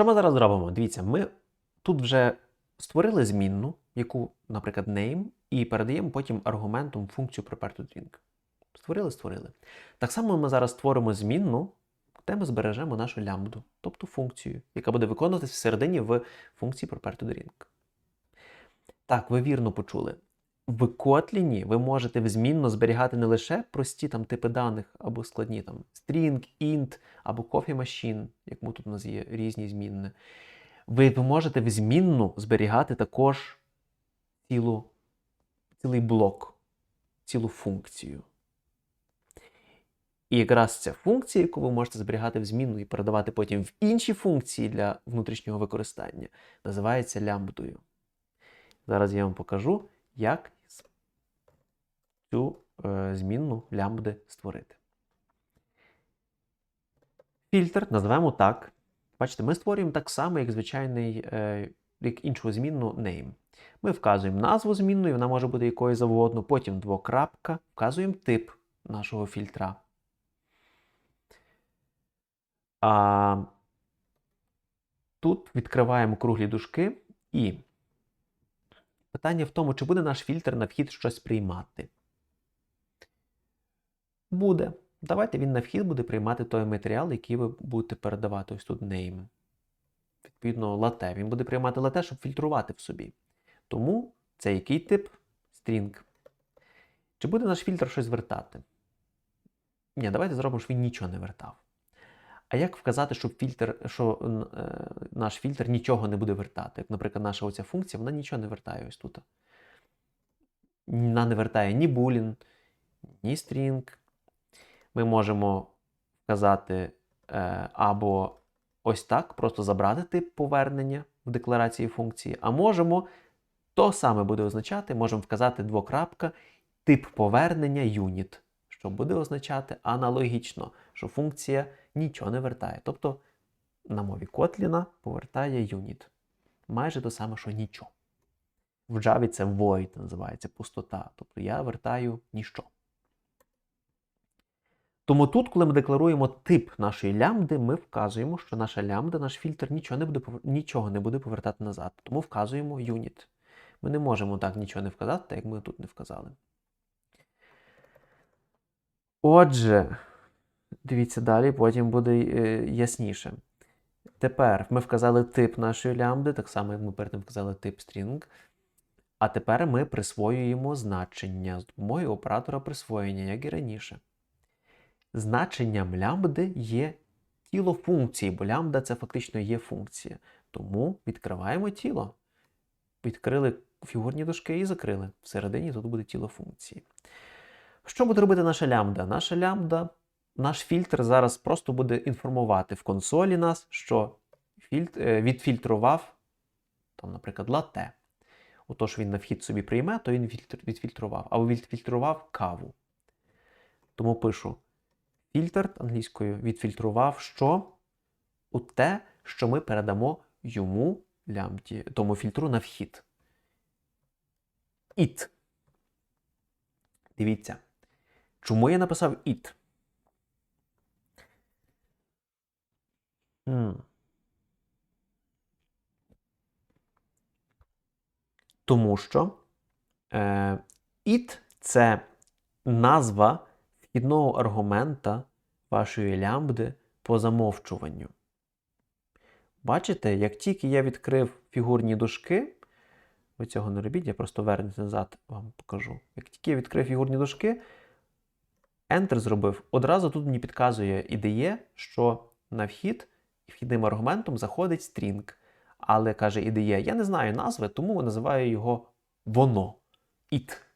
Що ми зараз зробимо? Дивіться, ми тут вже створили змінну, яку, наприклад, name, і передаємо потім аргументом функцію prepare. Створили, створили. Так само ми зараз створимо змінну, де ми збережемо нашу лямбду, тобто функцію, яка буде виконуватися всередині в функції prepare. Так, ви вірно почули. В Kotlin ви можете змінно зберігати не лише прості там типи даних або складні там string, int або coffee machine, як тут у нас є різні змінні. Ви, можете в зберігати також цілу, цілий блок, цілу функцію. І якраз ця функція, яку ви можете зберігати в змінну і передавати потім в інші функції для внутрішнього використання, називається лямбдою. Зараз я вам покажу, як цю е, змінну лямбди створити. Фільтр називаємо так. Бачите, ми створюємо так само, як звичайний, е, як іншу змінну name. Ми вказуємо назву змінної, вона може бути якою завгодно, потім двокрапка, вказуємо тип нашого фільтра. А тут відкриваємо круглі дужки і питання в тому, чи буде наш фільтр на вхід щось приймати. Буде. Давайте він на вхід буде приймати той матеріал, який ви будете передавати. Ось тут name. Відповідно, лате. Він буде приймати лате, щоб фільтрувати в собі. Тому це який тип string. Чи буде наш фільтр щось вертати? Ні, давайте зробимо, щоб він нічого не вертав. А як вказати, щоб фільтр, що е, наш фільтр нічого не буде вертати? Як, наприклад, наша оця функція, вона нічого не вертає ось тут. Вона не вертає ні boolean, ні string. Ми можемо вказати е, або ось так, просто забрати тип повернення в декларації функції, а можемо то саме буде означати, можемо вказати двокрапка, тип повернення unit, що буде означати аналогічно, що функція нічого не вертає. Тобто на мові Kotlin повертає unit. Майже те саме, що нічого. В Java це void називається пустота. Тобто я вертаю ніщо. Тому тут, коли ми декларуємо тип нашої лямбди, ми вказуємо, що наша лямбда, наш фільтр нічого не буде нічого не буде повертати назад. Тому вказуємо unit. Ми не можемо так нічого не вказати, так як ми тут не вказали. Отже, дивіться далі, потім буде е, ясніше. Тепер ми вказали тип нашої лямбди, так само, як ми перед тим вказали тип string. А тепер ми присвоюємо значення з допомогою оператора присвоєння, як і раніше. Значенням лямбди є тіло функції, бо лямбда це фактично є функція. Тому відкриваємо тіло. Відкрили фігурні дужки і закрили. Всередині тут буде тіло функції. Що буде робити наша лямбда? Наша лямбда, наш фільтр зараз просто буде інформувати в консолі нас, що фільтр, відфільтрував, там, наприклад, лате. Отож, він на вхід собі прийме, то він відфільтрував. Або відфільтрував каву. Тому пишу: фільтр англійською відфільтрував що? У те, що ми передамо йому лямбді, тому фільтру на вхід. It. Дивіться. Чому я написав it? Hmm. Тому що е, it це назва вхідного аргумента вашої лямбди по замовчуванню. Бачите, як тільки я відкрив фігурні дужки, ви цього не робіть, я просто вернусь назад вам покажу. Як тільки я відкрив фігурні дужки, Enter зробив, одразу тут мені підказує ідеє, що на вхід вхідним аргументом заходить string. Але каже ідея, я не знаю назви, тому називаю його воно. It.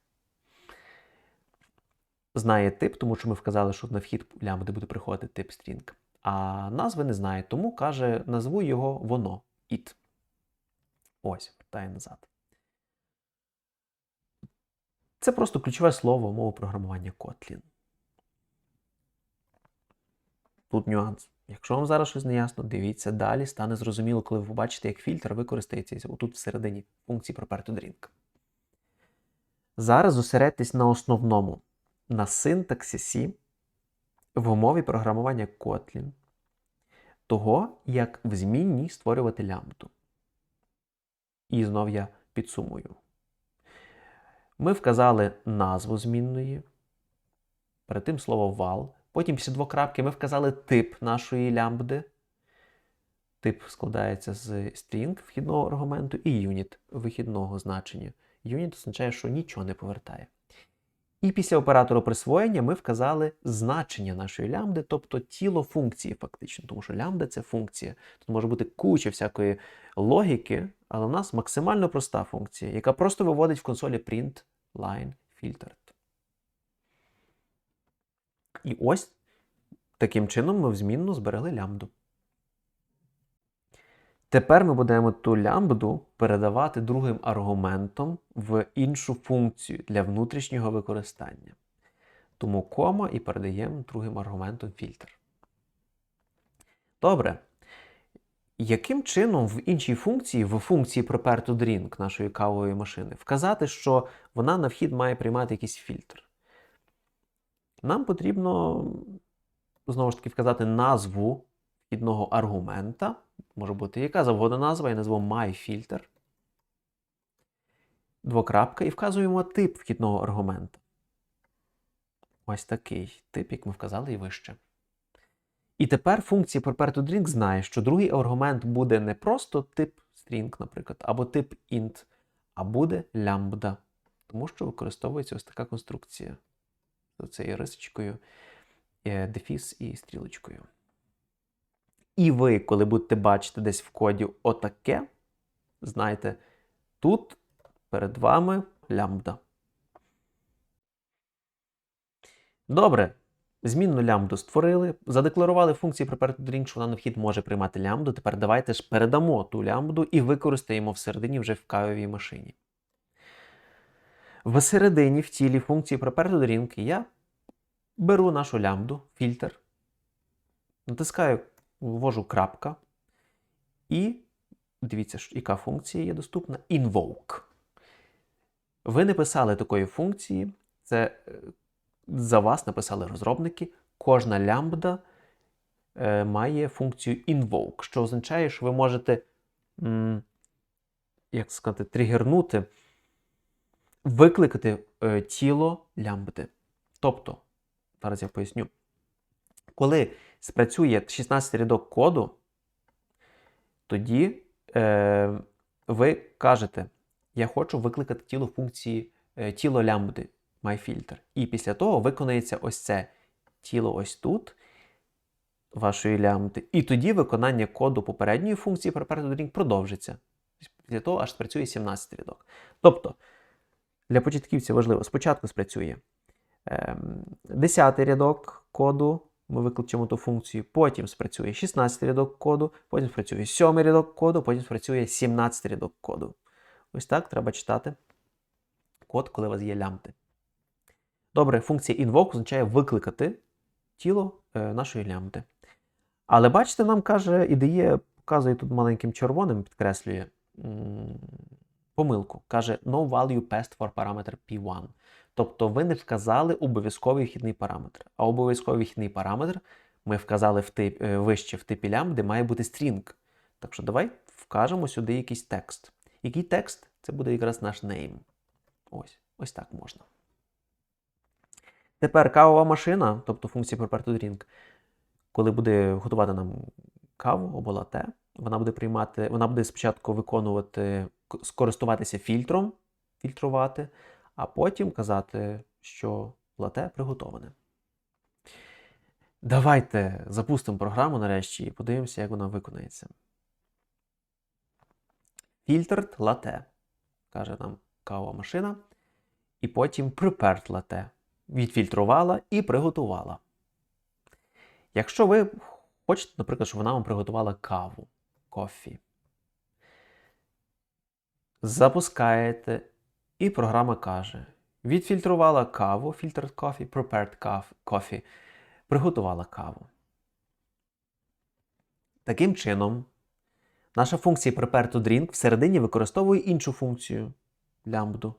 Знає тип, тому що ми вказали, що на вхід лямбди буде приходити тип string. А назви не знає, тому каже, назву його воно. It. Ось, вертає назад. Це просто ключове слово мови програмування Kotlin. Тут нюанс. Якщо вам зараз щось не ясно, дивіться далі, стане зрозуміло, коли ви побачите, як фільтр використається отут всередині функції Prepare to Drink. Зараз зосередьтесь на основному, на синтаксисі в умові програмування Kotlin. того, як в змінній створювати лямбду. І знов я підсумую. Ми вказали назву змінної, перед тим слово вал. Потім після двокрапки ми вказали тип нашої лямбди. Тип складається з string вхідного аргументу і unit вихідного значення. Unit означає, що нічого не повертає. І після оператору присвоєння ми вказали значення нашої лямбди, тобто тіло функції, фактично, тому що лямбда це функція. Тут може бути куча всякої логіки, але у нас максимально проста функція, яка просто виводить в консолі print line filtered. І ось таким чином ми в змінну зберегли лямбду. Тепер ми будемо ту лямбду передавати другим аргументом в іншу функцію для внутрішнього використання. Тому кома і передаємо другим аргументом фільтр. Добре. Яким чином в іншій функції, в функції Prepare to Drink нашої кавової машини, вказати, що вона на вхід має приймати якийсь фільтр? Нам потрібно знову ж таки вказати назву вхідного аргумента. Може бути яка завгодна назва, я назву MyFilter. Двокрапка і вказуємо тип вхідного аргумента. Ось такий тип, як ми вказали і вище. І тепер функція PrepareToDrink знає, що другий аргумент буде не просто тип string, наприклад, або тип int, а буде лямбда. Тому що використовується ось така конструкція з цією рисочкою, е, дефіс і стрілочкою. І ви, коли будете бачити десь в коді отаке, знайте, тут перед вами лямбда. Добре. Змінну лямбду створили, задекларували функції PrepareToDrink, що вона на вхід може приймати лямбду. Тепер давайте ж передамо ту лямбду і використаємо всередині вже в кавовій машині. Всередині в тілі функції PrepareToDrink я беру нашу лямбду, фільтр, натискаю ввожу крапка. І дивіться, яка функція є доступна. Invoke. Ви не писали такої функції. Це е, за вас написали розробники. Кожна лямбда е, має функцію invoke, що означає, що ви можете, м, як сказати, тригернути, викликати е, тіло лямбди. Тобто, зараз я поясню. Коли спрацює 16 рядок коду, тоді е, ви кажете, я хочу викликати тіло функції е, тіло лямбди MyFilter. І після того виконається ось це тіло ось тут, вашої лямбди. І тоді виконання коду попередньої функції PrepareToDrink продовжиться. Після того аж спрацює 17 рядок. Тобто, для початківців важливо, спочатку спрацює е, 10 рядок коду ми викличемо ту функцію, потім спрацює 16 рядок коду, потім спрацює 7 рядок коду, потім спрацює 17 рядок коду. Ось так треба читати код, коли у вас є лямбди. Добре, функція invoke означає викликати тіло е, нашої лямбди. Але бачите, нам каже, ідеє, показує тут маленьким червоним, підкреслює помилку. Каже, no value passed for parameter P1. Тобто ви не вказали обов'язковий вхідний параметр. А обов'язковий вхідний параметр ми вказали в тип, е, вище в типі лям, де має бути string. Так що давай вкажемо сюди якийсь текст. Який текст? Це буде якраз наш name. Ось ось так можна. Тепер кавова машина, тобто функція PrepareToDrink, коли буде готувати нам каву або лате, вона буде приймати, вона буде спочатку виконувати, скористуватися фільтром, фільтрувати а потім казати, що лате приготоване. Давайте запустимо програму нарешті і подивимося, як вона виконається. Filtered latte, каже нам кава машина. І потім prepared latte. Відфільтрувала і приготувала. Якщо ви хочете, наприклад, щоб вона вам приготувала каву, кофі, запускаєте і програма каже: відфільтрувала каву, filtered coffee, prepared coffee, приготувала каву. Таким чином, наша функція prepare to drink всередині використовує іншу функцію лямбду,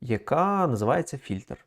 яка називається фільтр.